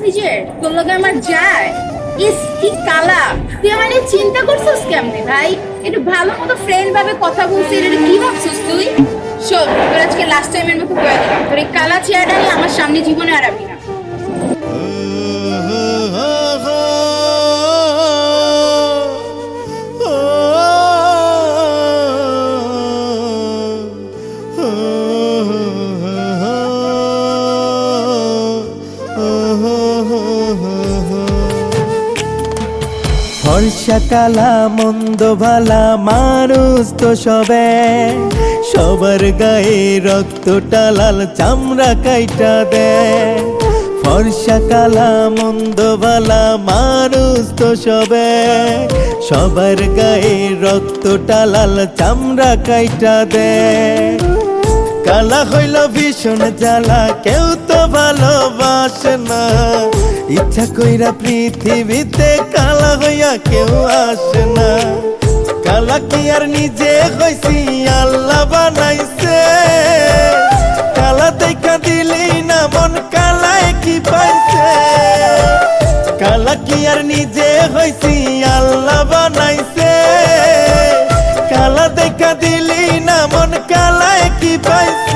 তোর লগে আমার যায়। ইস, কি কালা তুই আমার চিন্তা করছিস কেমনে, ভাই? একটু ভালো মতো ফ্রেন্ড ভাবে কথা বলছিস, এটা কি ভাবছিস তুই? শোন, তোর আজকে লাস্ট টাইমের মতো করে দিলাম। তোর এই কালা চেয়ারটা নিয়ে আমার সামনে জীবনে আর আবি না ফর্সা কালা, মন্দ ভালা, মানুষ তো সবে। সবার গায়ে রক্তটা লাল, চামড়া কাইটা দেয় ফর্সা কালা, মন্দ ভালা, মানুষ তো সবে। সবার গায়ে রক্তটা লাল, চামড়া কাইটা দেয় কালা হইল ভীষণ জ্বালা, কেউ তো ভালোবাসে না। ইচ্ছা কইরা পৃথিবীতে কালা হইয়া কেউ আসে না। কালা কি আর নিজে হইছি, আল্লাহ বানাইছে। কালা দেখা দিলি না, মন কালায় কি পাইছে? কালা কি আর নিজে হইছি, আল্লাহ বানাইছে। কালা দেখা দিলি না, মন কালায় কি পাইছে?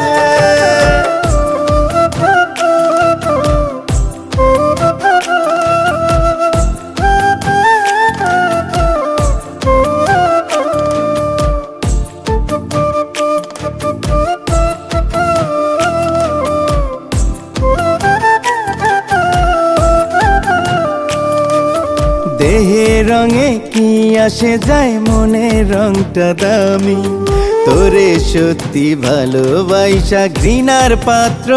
রঙে কি আসে যায় মনে রংটা দামি? তোরে সত্যি ভালোবাসা ঘৃণার পাত্র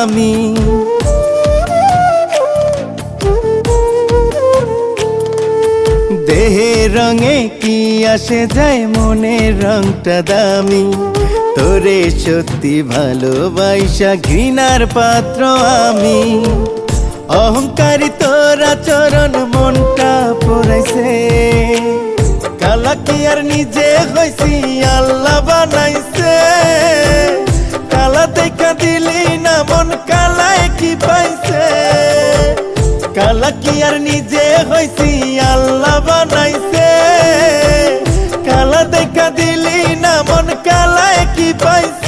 আমি। দেহে রঙে কি আসে যায় মনে রংটা দামি? তোরে সত্যি ভালোবাসা ঘৃণার পাত্র আমি। অহংকারী তোরা চরণ মনটা পড়াইছে। কালা কি আর নিজে হইছি, আল্লাহ বানাইছে। কালা দেখা দিলি না, মন কালায় কি পাইছে। কালা কি আর নিজে হইছি, আল্লাহ বানাইছে। কালা দেখা দিলি না, মন কালায় কি পাইছে।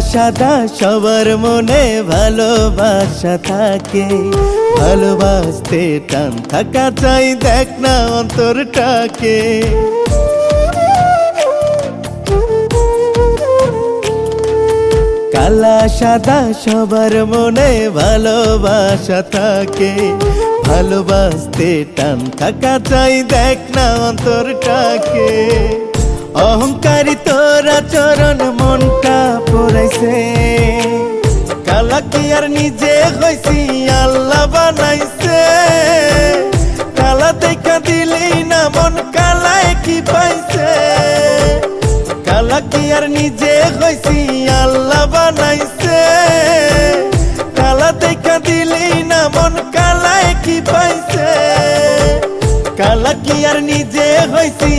সাদা সবার মনে ভালোবাসা থাকে। ভালোবাসতে টান থাকা চাই, দেখ না অন্তরটাকে। কালা, সাদা সবার মনে ভালোবাসা থাকে। ভালোবাসতে টান থাকা চাই, দেখ না অন্তরটাকে। অহংকারী তোরা চরণ মনটা আর নিজে হইছি, আল্লাহ বানাইছে। কালা দেখা না মন, কালায় কি পাইছে? কালা কি আর নিজে হইছি, আল্লাহ বানাইছে? কালা দেখা না মন, কালায় কি পাইছে? কালা কি আর নিজে আল্লাহ